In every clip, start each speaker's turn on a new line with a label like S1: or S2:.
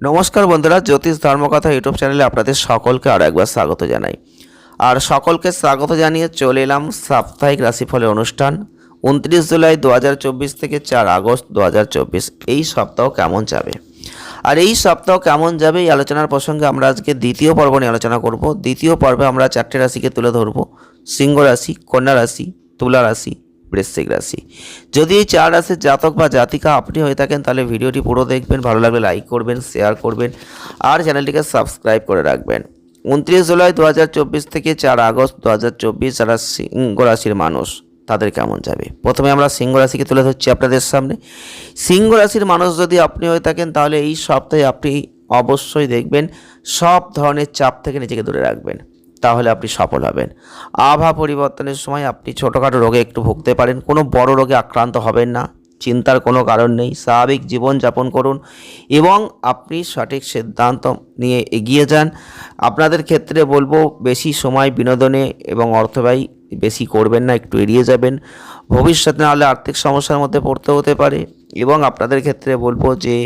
S1: নমস্কার বন্ধুরা, জ্যোতিষ ধর্মকথা ইউটিউব চ্যানেলে আপনাদের সকলকে আরও একবার স্বাগত জানাই। আর সকলকে স্বাগত জানিয়ে চলে এলাম সাপ্তাহিক রাশিফলের অনুষ্ঠান। উনত্রিশ জুলাই দু হাজার চব্বিশ থেকে চার আগস্ট দু হাজার চব্বিশ, এই সপ্তাহ কেমন যাবে? আর এই সপ্তাহ কেমন যাবে এই আলোচনার প্রসঙ্গে আমরা আজকে দ্বিতীয় পর্ব নিয়ে আলোচনা করব। দ্বিতীয় পর্বে আমরা চারটে রাশিকে তুলে ধরব। সিংহ রাশি, কন্যা রাশি, তুলা রাশি। বৃশ্চিক রাশি। যদি এই চার রাশির জাতক বা জাতিকা আপনি হয়ে থাকেন, তাহলে ভিডিওটি পুরো দেখবেন, ভালো লাগলে লাইক করবেন, শেয়ার করবেন, আর চ্যানেলটিকে সাবস্ক্রাইব করে রাখবেন। উনত্রিশ জুলাই দু হাজার চব্বিশ থেকে চার আগস্ট দু যারা সিংহ রাশির মানুষ, তাদের কেমন যাবে? প্রথমে আমরা সিংহ রাশিকে তুলে ধরছি আপনাদের সামনে। সিংহ রাশির মানুষ যদি আপনি হয়ে থাকেন, তাহলে এই সপ্তাহে আপনি অবশ্যই দেখবেন সব ধরনের চাপ থেকে নিজেকে দূরে রাখবেন। তাহলে আপনি সফল হবেন। আবহাওয়া পরিবর্তনের সময় আপনি ছোটোখাটো রোগে একটু ভুগতে পারেন। কোনো বড় রোগে আক্রান্ত হবেন না। চিন্তার কোনো কারণ নেই। স্বাভাবিক জীবনযাপন করুন এবং আপনি সঠিক সিদ্ধান্ত নিয়ে এগিয়ে যান। আপনাদের ক্ষেত্রে বলব, বেশি সময় বিনোদনে এবং অর্থব্যয় বেশি করবেন না, একটু এড়িয়ে যাবেন। ভবিষ্যতে নাহলে আর্থিক সমস্যার মধ্যে পড়তে হতে পারে। এবং আপনাদের ক্ষেত্রে বলব যে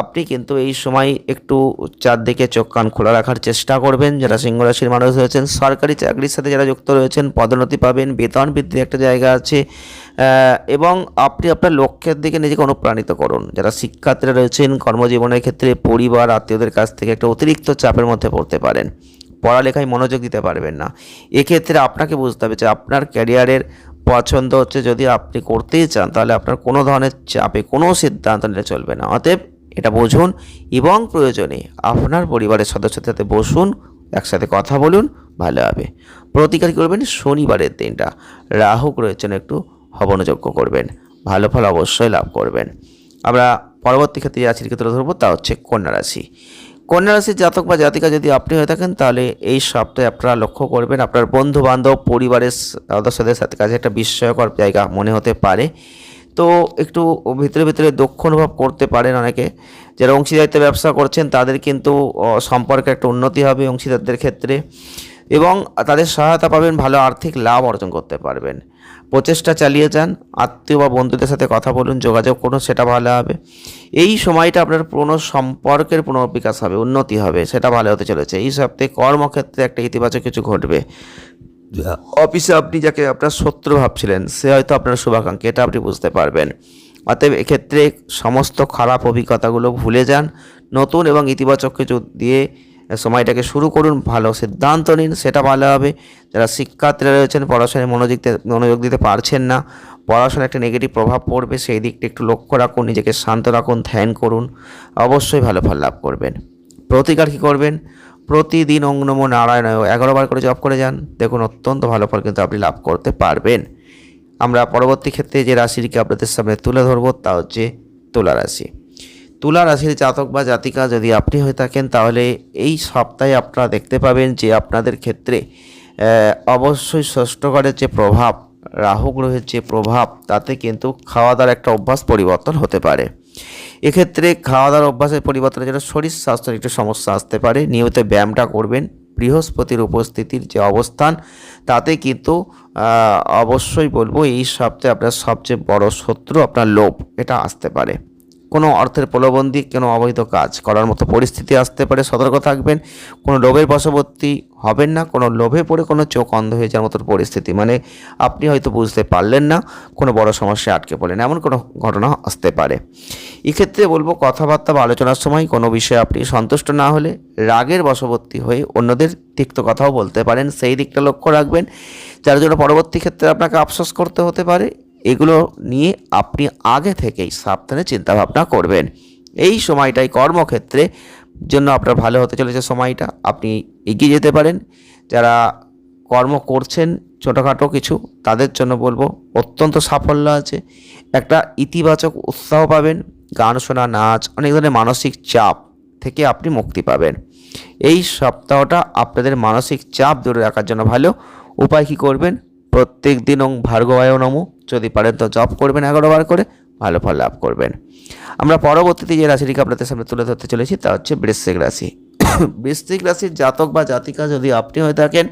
S1: আপনি কিন্তু এই সময় একটু চারদিকে চোখ কান খোলা রাখার চেষ্টা করবেন। যারা সিংহ রাশির মানুষ রয়েছেন, সরকারি চাকরির সাথে যারা যুক্ত রয়েছেন, পদোন্নতি পাবেন, বেতন বৃদ্ধির একটা জায়গা আছে। এবং আপনি আপনার লক্ষ্যের দিকে নিজেকে অনুপ্রাণিত করুন। যারা শিক্ষার্থীরা রয়েছেন, কর্মজীবনের ক্ষেত্রে পরিবার, আত্মীয়দের কাছ থেকে একটা অতিরিক্ত চাপের মধ্যে পড়তে পারেন। পড়ালেখায় মনোযোগ দিতে পারবেন না। এক্ষেত্রে আপনাকে বুঝতে হবে যে আপনার ক্যারিয়ারের পছন্দ হচ্ছে যদি আপনি করতেই চান, তাহলে আপনার কোনো ধরনের চাপে কোনো সিদ্ধান্ত নিলে চলবে না। অতএব এটা বুঝুন এবং প্রয়োজনে আপনার পরিবারের সদস্যদের সাথে বসুন, একসাথে কথা বলুন, ভালো হবে। প্রতিকার করবেন? শনিবারের দিনটা রাহুক রয়েছেন একটু হবনযোগ্য করবেন, ভালো ফল অবশ্যই লাভ করবেন। আমরা পরবর্তী ক্ষেত্রে যে রাশিটিকে তুলে ধরবো, তা হচ্ছে কন্যা রাশি। কন্যা রাশির জাতক বা জাতিকা যদি আপনি হয়ে থাকেন, তাহলে এই সপ্তাহে আপনারা লক্ষ্য করবেন আপনার বন্ধু বান্ধব পরিবারের সদস্যদের সাথে কাছে একটা বিস্ময়কর জায়গা মনে হতে পারে। তো একটু ভিতরে ভিতরে দক্ষ অনুভব করতে পারেন অনেকে। যারা অংশীদারিত্ব ব্যবসা করছেন, তাদের কিন্তু সম্পর্কে একটা উন্নতি হবে অংশীদারদের ক্ষেত্রে। এবং তাদের সহায়তা পাবেন, ভালো আর্থিক লাভ অর্জন করতে পারবেন। প্রচেষ্টা চালিয়ে যান, আত্মীয় বা বন্ধুদের সাথে কথা বলুন, যোগাযোগ করুন, সেটা ভালো হবে। এই সময়টা আপনার পুরনো সম্পর্কের পুনর্বিকাশ হবে, উন্নতি হবে, সেটা ভালো হতে চলেছে। এই সপ্তাহে কর্মক্ষেত্রে একটা ইতিবাচক কিছু ঘটবে। অফিসে আপনি যাকে আপনার শত্রু ভাবছিলেন, সে হয়তো আপনার শুভাকাঙ্ক্ষী, এটা আপনি বুঝতে পারবেন। অতএব এক্ষেত্রে সমস্ত খারাপ অভিজ্ঞতাগুলো ভুলে যান। নতুন এবং ইতিবাচক কিছু দিয়ে সময়টাকে শুরু করুন, ভালো সিদ্ধান্ত নিন, সেটা ভালো হবে। যারা শিক্ষার্থীরা রয়েছেন, পড়াশোনায় মনোযোগ মনোযোগ দিতে পারছেন না, পড়াশোনায় একটা নেগেটিভ প্রভাব পড়বে, সেই দিকটা একটু লক্ষ্য রাখুন, নিজেকে শান্ত রাখুন, ধ্যান করুন, অবশ্যই ভালো ফল লাভ করবেন। প্রতিকার কী করবেন? প্রতিদিন অং নমো নারায়ণ এগারো বার করে জপ করে যান, দেখুন অত্যন্ত ভালো ফল কিন্তু আপনি লাভ করতে পারবেন। আমরা পরবর্তী ক্ষেত্রে যে রাশিটিকে আপনাদের সামনে তুলে ধরবো, তা হচ্ছে তুলা রাশি। তুলা রাশির জাতক বা জাতিকা যদি আপনি হয়ে থাকেন, তাহলে এই সপ্তাহে আপনারা দেখতে পাবেন যে আপনাদের ক্ষেত্রে অবশ্যই ষষ্ঠগড়ের যে প্রভাব, রাহু গ্রহের যে প্রভাব, তাতে কিন্তু খাওয়া দাওয়ার একটা অভ্যাস পরিবর্তন হতে পারে। এক্ষেত্রে খাওয়া দাওয়ার অভ্যাসের পরিবর্তনের জন্য শরীর স্বাস্থ্যের একটু সমস্যা আসতে পারে। নিয়মিত ব্যায়ামটা করবেন, বৃহস্পতির উপস্থিতির যে অবস্থান, তাতে কিন্তু অবশ্যই বলব এই সপ্তাহে আপনার সবচেয়ে বড় শত্রু আপনার লোভ, এটা আসতে পারে। কোনো অর্থের প্রলোভন দিয়ে কোনো অবৈধ কাজ করার মতো পরিস্থিতি আসতে পারে, সতর্ক থাকবেন। কোনো লোভের বশবর্তী হবেন না, কোনো লোভে পড়ে কোনো চোখ অন্ধ হয়ে যাওয়ার মতো পরিস্থিতি। মানে আপনি হয়তো বুঝতে পারলেন না, কোনো বড় সমস্যায় আটকে পড়লেন, এমন কোনো ঘটনা আসতে পারে। এক্ষেত্রে বলব, কথাবার্তা বা আলোচনার সময় কোনো বিষয়ে আপনি সন্তুষ্ট না হলে রাগের বশবর্তী হয়ে অন্যদের তিক্ত কথাও বলতে পারেন। সেই দিকটা লক্ষ্য রাখবেন। যার জন্য পরবর্তী ক্ষেত্রে আপনাকে আফসোস করতে হতে পারে। এগুলো নিয়ে আপনি আগে থেকেই সাবধানে চিন্তাভাবনা করবেন। এই সময়টাই কর্মক্ষেত্রে জন্য আপনার ভালো হতে চলেছে সময়টা। আপনি এগিয়ে যেতে পারেন। যারা কর্ম করছেন ছোটোখাটো কিছু, তাদের জন্য বলব অত্যন্ত সাফল্য আছে। একটা ইতিবাচক উৎসাহ পাবেন। গান শোনা, নাচ, অনেক ধরনের মানসিক চাপ থেকে আপনি মুক্তি পাবেন। এই সপ্তাহটা আপনাদের মানসিক চাপ দূরে রাখার জন্য ভালো। উপায় কী করবেন? প্রত্যেক দিন ওং নমো। যদি পারেন তো জপ করবেন এগারো বার করে, ভালো ফল লাভ করবেন। আমরা পরবর্তীতে যে রাশিটিকে আপনাদের সামনে তুলে ধরতে চলেছি তা হচ্ছে বৃশ্চিক রাশি। বৃশ্চিক রাশির জাতক বা জাতিকা যদি আপনি হয়ে থাকেন,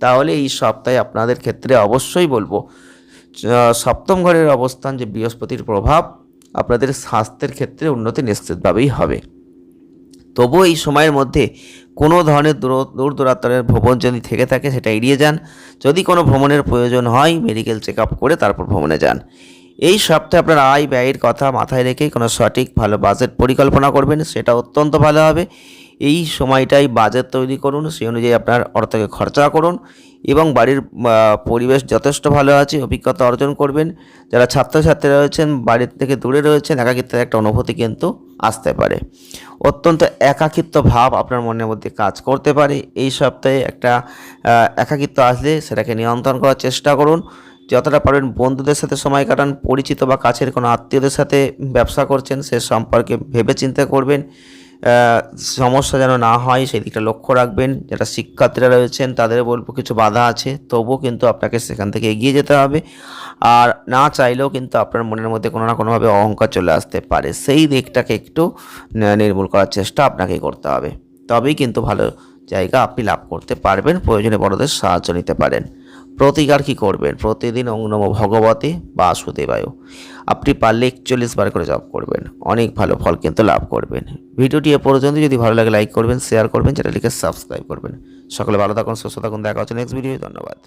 S1: তাহলে এই সপ্তাহে আপনাদের ক্ষেত্রে অবশ্যই বলব সপ্তম ঘরের অবস্থান যে বৃহস্পতির প্রভাব, আপনাদের স্বাস্থ্যের ক্ষেত্রে উন্নতি নিশ্চিতভাবেই হবে। তবুও এই সময়ের মধ্যে কোনো ধরনের দূর দূর দূরান্তরের ভ্রমণ যদি থেকে থাকে সেটা এড়িয়ে যান। যদি কোনো ভ্রমণের প্রয়োজন হয় মেডিকেল চেক করে তারপর ভ্রমণে যান। এই সপ্তাহে আপনার আয় ব্যয়ের কথা মাথায় রেখে কোনো সঠিক ভালো বাজেট পরিকল্পনা করবেন, সেটা অত্যন্ত ভালো হবে। এই সময়টাই বাজেট তৈরি করুন, সেই অনুযায়ী আপনার অর্থকে খরচা করুন এবং বাড়ির পরিবেশ যথেষ্ট ভালো আছে, অভিজ্ঞতা অর্জন করবেন। যারা ছাত্রছাত্রী রয়েছেন, বাড়ির থেকে দূরে রয়েছেন, একাকিত্বের একটা অনুভূতি কিন্তু আসতে পারে। অত্যন্ত একাকিত্ব ভাব আপনার মনের মধ্যে কাজ করতে পারে। এই সপ্তাহে একটা একাকিত্ব আসলে সেটাকে নিয়ন্ত্রণ করার চেষ্টা করুন। যতটা পারবেন বন্ধুদের সাথে সময় কাটান, পরিচিত বা কাছের কোনো আত্মীয়দের সাথে ব্যবসা করছেন, সে সম্পর্কে ভেবে চিন্তা করবেন। সমস্যা যেন না হয়, সেই দিকটা লক্ষ্য রাখবেন। যারা শিক্ষার্থীরা রয়েছেন, তাদের বলব কিছু বাধা আছে, তবুও কিন্তু আপনাকে সেখান থেকে এগিয়ে যেতে হবে। আর না চাইলেও কিন্তু আপনার মনের মধ্যে কোনো না কোনোভাবে অহংকার চলে আসতে পারে। সেই দিকটাকে একটু নির্মূল করার চেষ্টা আপনাকেই করতে হবে। তবেই কিন্তু ভালো জায়গা আপনি লাভ করতে পারবেন। প্রয়োজনে বড়দের সাহায্য নিতে পারেন। প্রতিকার কি করবেন? প্রতিদিন ওং নমো ভগবতে বা সুদেবায়ু আপনি পারলে একচল্লিশ বার করে জব করবেন। অনেক ভালো ফল কিন্তু লাভ করবেন। ভিডিওটি এ পর্যন্ত যদি ভালো লাগে লাইক করবেন শেয়ার করবেন, চ্যানেলটিকে সাবস্ক্রাইব করবেন। সকলে ভালো থাকুন, সুস্থ থাকুন, দেখা হচ্ছে নেক্সট ভিডিও ধন্যবাদ।